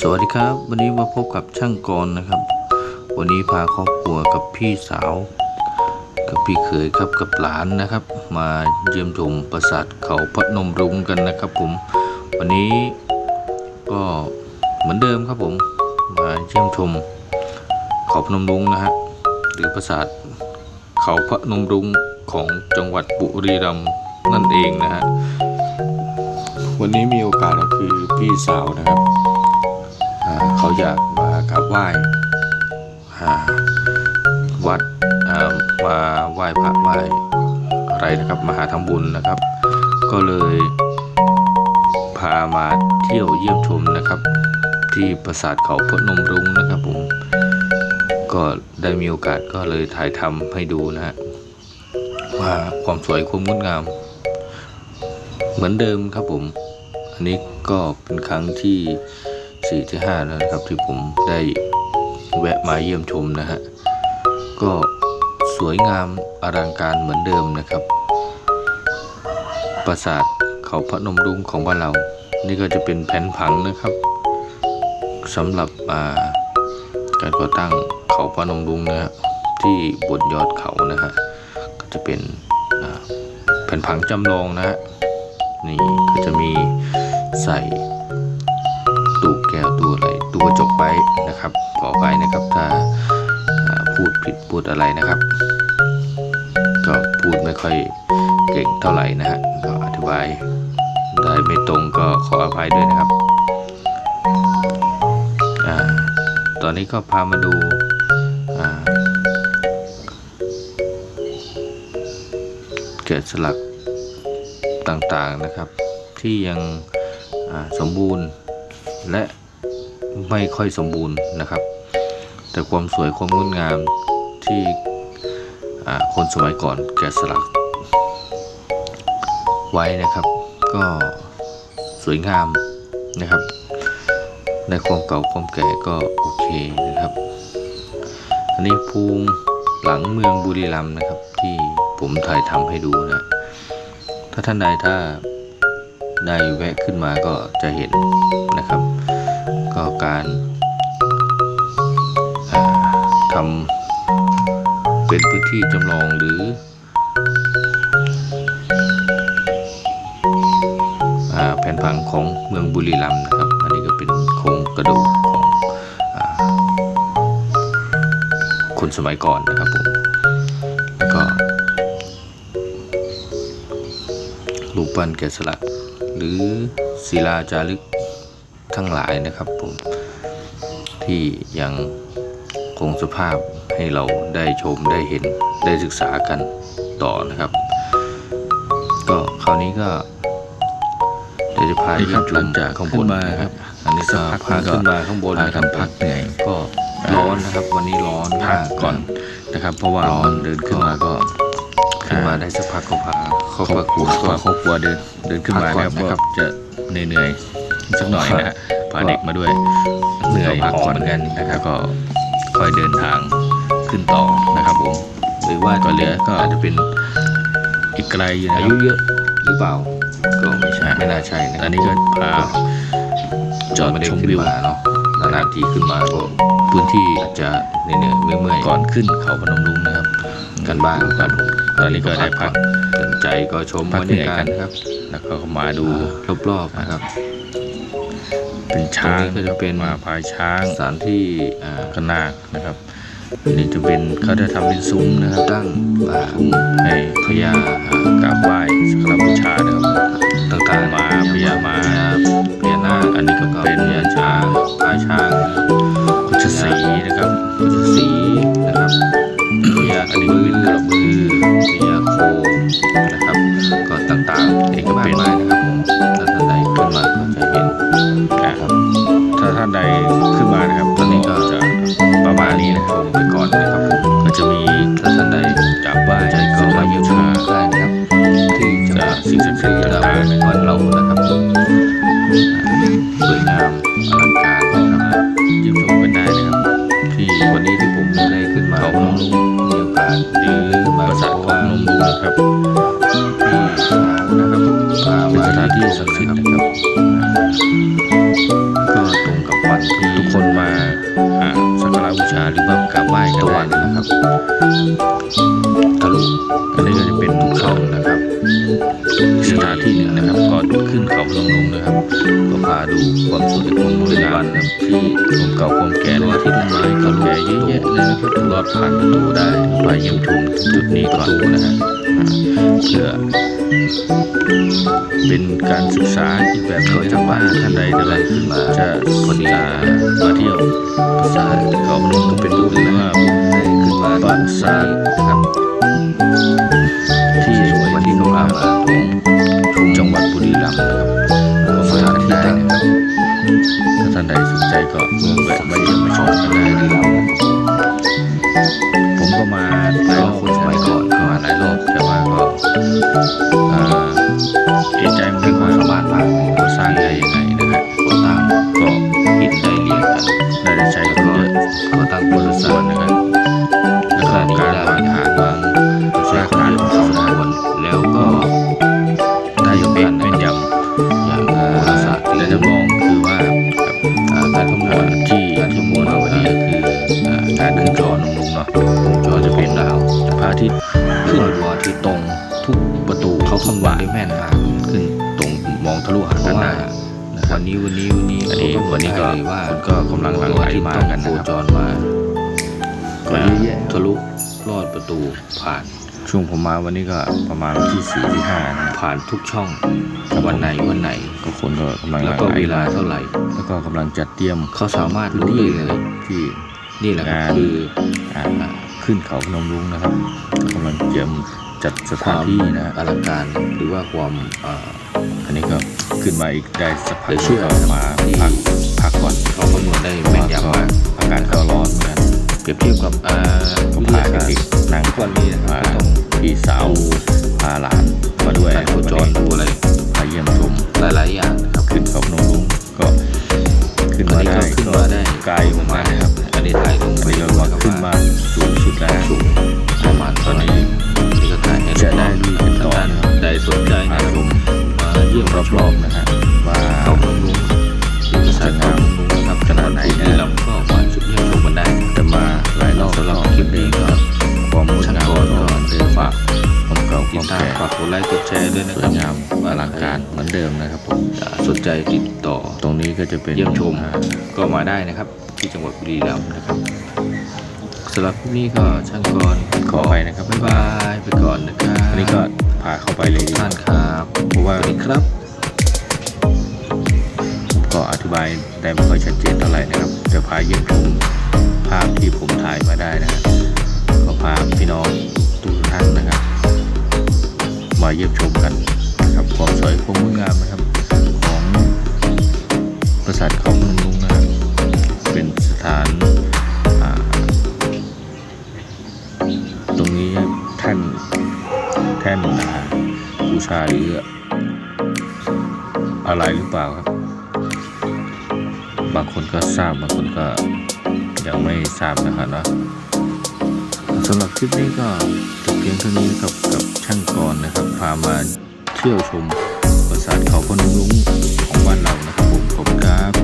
สวัสดีครับ วันนี้มาพบกับช่างกรนะครับ วันนี้พาครอบครัวกับพี่สาว กับพี่เขยครับกับหลานนะครับ มาเยี่ยมชมปราสาทเขาพนมรุ้งกันนะครับ ผม วันนี้ก็เหมือนเดิมครับผม มาเยี่ยมชมเขาพนมรุ้งนะฮะหรือปราสาทเขาพนมรุ้งของจังหวัดบุรีรัมย์นั่นเองนะฮะวันนี้มีโอกาสก็คือพี่สาวนะครับ เขาอยากมากราบไหว้อ่าวัดมาไหว้พระไหว้อะไรนะครับมาหาทำบุญนะครับ ก็เลยพามาเที่ยวเยี่ยมชมนะครับ ที่ปราสาทเขาพนมรุ้งนะครับผมก็ได้มีโอกาสก็เลยถ่ายทำให้ดูนะฮะว่าความสวยความงดงาม เหมือนเดิมครับผม อันนี้ก็เป็นครั้งที่ สี่ที่ห้าแล้วนะครับที่ผมได้แวะมาเยี่ยมชมนะฮะก็สวยงามอลังการเหมือนเดิมนะครับ ปราสาทเขาพระนมรุ้งของบ้านเรา นี่ก็จะเป็นแผ่นผังนะครับสำหรับาการก่อตั้งเขาพระนมรุ้งนะฮะที่บนยอดเขานะฮะก็จะเป็นแผ่นผังจำลองนะฮะนี่ก็จะมีใส่ ตู้กระจกไว้นะครับ ขอไปนะครับถ้าพูดผิดพูดอะไรนะครับ ก็พูดไม่ค่อยเก่งเท่าไหร่นะฮะก็อธิบายได้ไม่ตรงก็ขออภัยด้วยนะครับอตอนนี้ก็พามาดูเกิดสลักต่างๆนะครับ ที่ยังสมบูรณ์และ ไม่ค่อยสมบูรณ์นะครับ แต่ความสวยความงดงามที่คนสมัยก่อนแกะสลักไว้นะครับ ก็สวยงามนะครับ ในความเก่าความแก่ก็โอเคนะครับ อันนี้ภูมิหลังเมืองบุรีรัมย์นะครับ ที่ผมถ่ายทำให้ดูนะถ้าท่านใดถ้าได้แวะขึ้นมาก็จะเห็นนะครับ ก็การทำเป็นพื้นที่จำลองหรืออ่าแผ่นผังของเมืองบุรีรัมย์นะครับ อันนี้ก็เป็นโครงกระดูกของอคนสมัยก่อนนะครับผมแล้วก็รูปปั้นแกะสลักหรือศิลาจารึก ทั้งหลายนะครับผมที่ยังคงสภาพให้เราได้ชมได้เห็นได้ศึกษากันต่อนะครับ ก็คราวนี้ก็เดี๋ยวจะพานี่ครับเยี่ยมชหลังจากข้างบขึ้นนมานะคครัรับบอันนี้ก็สักพัพากก็ขึ้นมาข้างบนพานะครับกันพักเหนื่อยก็ร้อนนะครับ วันนี้ร้อนพัมากกก่อนนะครับ เพราะว่าร้อนเดินขึ้นมาก็ขึ้นมาได้สักพักก็พาครเข้าอบประคกรัววดก็ก็ครอบครัวเดินเดินขึ้นมาพักก่อนนะครับนะครับก็จะเหนื่อยๆ สักหน่อยนะฮะพาเด็กมาด้วยเหนื่อยพักหก่ออนเหมือนกันนะครับก็ค่อยเดินทางขึ้นต่อนะครับผมหรือว่าก็เหลือก็อาจจะเป็นอีกไกลอยู่นะอาครัยุบเยอะหรือเปล่าก็ไม่ใช่ไม่น่าใช่นะอันนี้ก็พาจอดไม่ได้ชมขึ้นวิวมาเนาะนานๆทีขึ้นมาก็พื้นที่อาจจะเหนื่อยๆเมื่อยๆก่อนขึ้นเขาพนมรุ้งนะครับ กันบ้างครับผมตอนนี้ก็ได้พักสนใจก็ชมพับกรรเหนื่อยยากากัศนนะครับ แล้วก็มาดูดูรอบๆนะครับ เป็นช้างตรงนี้ก็จะเป็นมาพายช้างสถานที่อ่าก็นาคนะครับอันนี่จะเป็นเขาจะทำเป็นซุ้มนะครับตั้งอ่าให้พญาอ่ากราบไหว้สักการะบูชานะครับต่างๆมาพญามาพญานาคอันนี้ก็เป็นพญาช้างพญาช้างคุชสีนะครับพุทธสีนะครับพญาอันนี้ก็เป็นกระบือพญาโคนะครับก็ต่างๆนี่ก็เป็นมากมายนะครับ ดิ์ ความสวยความงดงามนะครับที่ความเก่าความแก่ตัวนะที่ต้นไม้เก่าแก่เยอะแยะเลยนะครับรอดผ่านประตูได้ไปเยี่ยมชมจุดนี้ก่อนนะฮะเพื่อเป็นการศึกษาอีกแบบหนึงนะครับว่าท่านใดอะไรขึ้นมาจะพอดีอ่ามาเที่ยวปราสาทเขาพนมก็เป็นบุญนะว่าได้ขึ้นมาปราสาทนะครับ ที่สวยที่งดงามของ จังหวัดบุรีรัมย์นะครับก็สถานที่ได้นะครับถ้าท่านใดสนใจก็แวะมาเยี่ยมมาชมกันได้นะครับผมก็มาหลายรอบสมัยก่อนก็มาหลายรอบแต่ว่าก็ เขาคำนวณได้แม่นมากขึ้นตรงมองทะลุหาเพกัราะนว่าได้นะครับวันนี้วันนี้วันนี้อันนี้เขาวันนี้ก็ได้เลยว่าก็กำลังหลั่งไหลมากันโคนะครับจรมาก็เยอะแยะทะลุลอดประตูผ่านช่วงผมมาวันนี้ก็ประมาณวันที่สี่ที่ห้านะผ่านทุกช่องวันไหนวันไหนก็คนก็กำลังหแล้วลั่งก็ไหลเวลามาเท่าไหร่ แล้วก็กำลังจัดเตรียมเขาสามารถพื้นรู้ที่ได้เลเลยยที่นี่แหละครับงานคืออ่าขึ้นเขาพนมรุ้งนะครับก็กำลังเตรียม จัดสคถานวามที่นะฮะอลังการหรือว่าความอ่าอันนี้ก็ขึ้นมาอีกได้สักพักเดี๋ยวเชื่อก็มาพักพักก่อนเขาคำนวณได้แม่นยำมากอากาศก็ร้อนเหมือนกันเปรียบเทียบกับอ่าก็วิทาพายกันศาสตอีกร์นั่งทุกวันนี้นะครับมาก็ต้องพี่สาวพาหลานมาด้วยการโคจรดูอะไร ดแชร์ด้วยนะสควรับยงามอลังการเหมือนเดิมนะครับผมอ่าสนใจติดต่อตรงนี้ก็จะเป็นเยี่ยมชมอ่าก็มาได้นะครับ ที่จังหวัดบุรีรัมย์นะครับสำหรับคลิปนี้ก็ช่างกรขอไปนะครับบ๊ายบายไปก่อนนะครับอันนี้ก็พาเข้าไปเลยดีกท่าว่านครับเพราะว่าสวัสดีครับก็อธิบายได้ไม่ค่อยชัดเจนเท่าไหร่นะครับจะพาเยี่ยมชมภาพที่ผมถ่ายมาได้นะครับก็พาพี่น้องทุกท่านนะครับ มาเยี่ยมชมกันนะครับความสวยความงดงามนะครับ ของปราสาทเขาพนมรุ้งนะครับเป็นสถานาตรงนี้แท่นแท่นอ่าบูชาหรืออะไรหรือเปล่าครับ บางคนก็ทราบบางคนก็ยังไม่ทราบนะครับเนาะสำหรับคลิปนี้ก็ พียงเท่านี้กับกับช่างกรนะครับ พามาเที่ยวชมปราสาทเขาพนมรุ้งของบ้านเรานะครับผมขอบคุณครับ